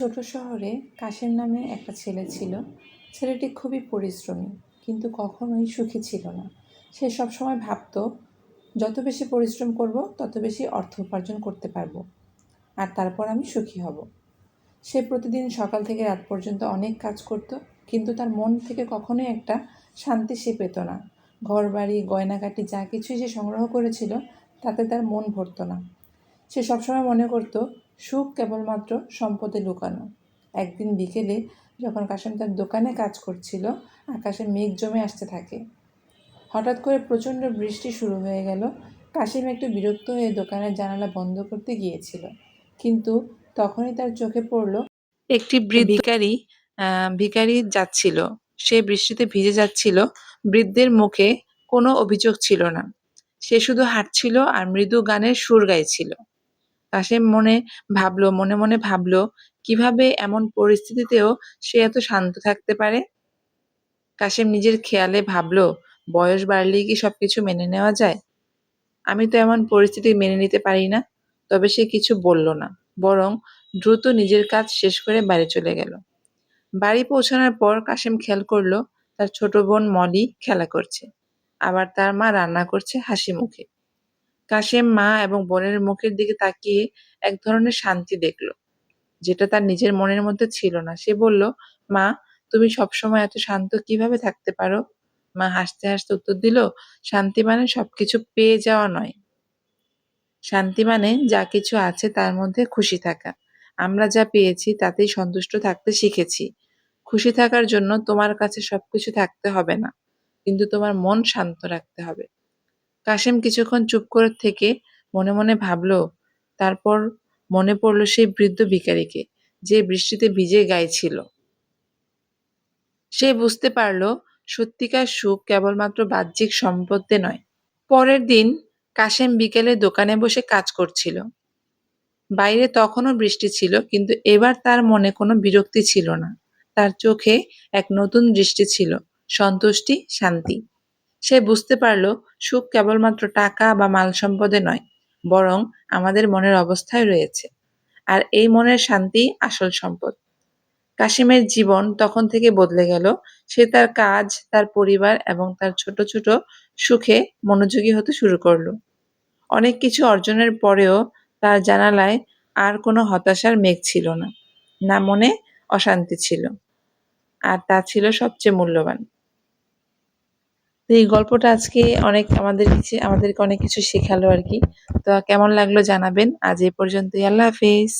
ছোট শহরে কাশেম নামে একটা ছেলে ছিল। ছেলেটি খুবই পরিশ্রমী, কিন্তু কখনোই সুখী ছিল না। সে সবসময় ভাবতো, যত বেশি পরিশ্রম করব, তত বেশি অর্থ উপার্জন করতে পারব, আর তারপর আমি সুখী হব। সে প্রতিদিন সকাল থেকে রাত পর্যন্ত অনেক কাজ করত, কিন্তু তার মন থেকে কখনোই একটা শান্তি সে পেত না। ঘর বাড়ি গয়নাকাটি যা কিছুই সে সংগ্রহ করেছিল, তাতে তার মন ভরতো না। সে সবসময় মনে করত সুখ কেবলমাত্র সম্পদে লুকানো। একদিন বিকেলে যখন কাশেম তার দোকানে কাজ করছিল আকাশে মেঘ জমে আসতে থাকে। হঠাৎ করে প্রচণ্ড বৃষ্টি শুরু হয়ে গেল। কাশিম একটু বিরক্ত হয়ে দোকানের জানালা বন্ধ করতে গিয়েছিল। কিন্তু তখনই তার চোখে পড়ল একটি আহ, ভিখারি যাচ্ছিল। সে বৃষ্টিতে ভিজে যাচ্ছিল। বৃদ্ধের মুখে কোনো অভিযোগ ছিল না। সে শুধু হাঁটছিল আর মৃদু গানের সুর গাইছিল। কাশেম মনে ভাবলো, মনে মনে ভাবলো, কীভাবে এমন পরিস্থিতিতেও সে এত শান্ত থাকতে পারে? কাশেম নিজের খেয়ালে ভাবলো, বয়স বাড়লেই কি সবকিছু মেনে নেওয়া যায়? আমি তো এমন পরিস্থিতি মেনে নিতে পারি না, তবে সে কিছু বলল না, বরং দ্রুত নিজের কাজ শেষ করে বাড়ি চলে গেল। বাড়ি পৌঁছানোর পর কাশেম খেয়াল করল, তার ছোট বোন মলি খেলা করছে, আবার তার মা রান্না করছে হাসি মুখে। কাশেম মা এবং বোনের মুখের দিকে তাকিয়ে এক ধরনের শান্তি দেখল, যেটা তার নিজের মনের মধ্যে ছিল না। সে বলল, মা, তুমি সবসময় এত শান্ত কীভাবে থাকতে পারো? মা হাসতে হাসতে উত্তর দিল, শান্তি মানে সবকিছু পেয়ে যাওয়া নয়। শান্তি মানে যা কিছু আছে তার মধ্যে খুশি থাকা। আমরা যা পেয়েছি তাতেই সন্তুষ্ট থাকতে শিখেছি। খুশি থাকার জন্য তোমার কাছে সবকিছু থাকতে হবে না, কিন্তু তোমার মন শান্ত রাখতে হবে। কাশেম কিছুক্ষণ চুপ করে থেকে মনে মনে ভাবলো, তারপর মনে পড়ল সেই বৃদ্ধ ভিখারিকে যে বৃষ্টিতে ভিজে গাইছিল। সে বুঝতে পারল সত্যিকার সুখ কেবলমাত্র বাহ্যিক সম্পদে নয়। পরের দিন কাশেম বিকেলে দোকানে বসে কাজ করছিল। বাইরে তখনও বৃষ্টি ছিল, কিন্তু এবার তার মনে কোনো বিরক্তি ছিল না। তার চোখে এক নতুন দৃষ্টি ছিল, সন্তুষ্টি, শান্তি। সে বুঝতে পারল সুখ কেবলমাত্র টাকা বা মাল সম্পদে নয়, বরং আমাদের মনের অবস্থায় রয়েছে। আর এই মনের শান্তি আসল সম্পদ। কাশিমের জীবন তখন থেকে বদলে গেল। সে তার কাজ, তার পরিবার এবং তার ছোট ছোট সুখে মনোযোগী হতে শুরু করল। অনেক কিছু অর্জনের পরেও তার জানালায় আর কোনো হতাশার মেঘ ছিল না। না মনে অশান্তি ছিল। আর তা ছিল সবচেয়ে মূল্যবান। তো এই গল্পটা আজকে অনেক আমাদের কিছু, আমাদেরকে অনেক কিছু শেখালো আর কি। তো কেমন লাগল জানাবেন। আজ এই পর্যন্তই। আল্লাহ হাফিজ।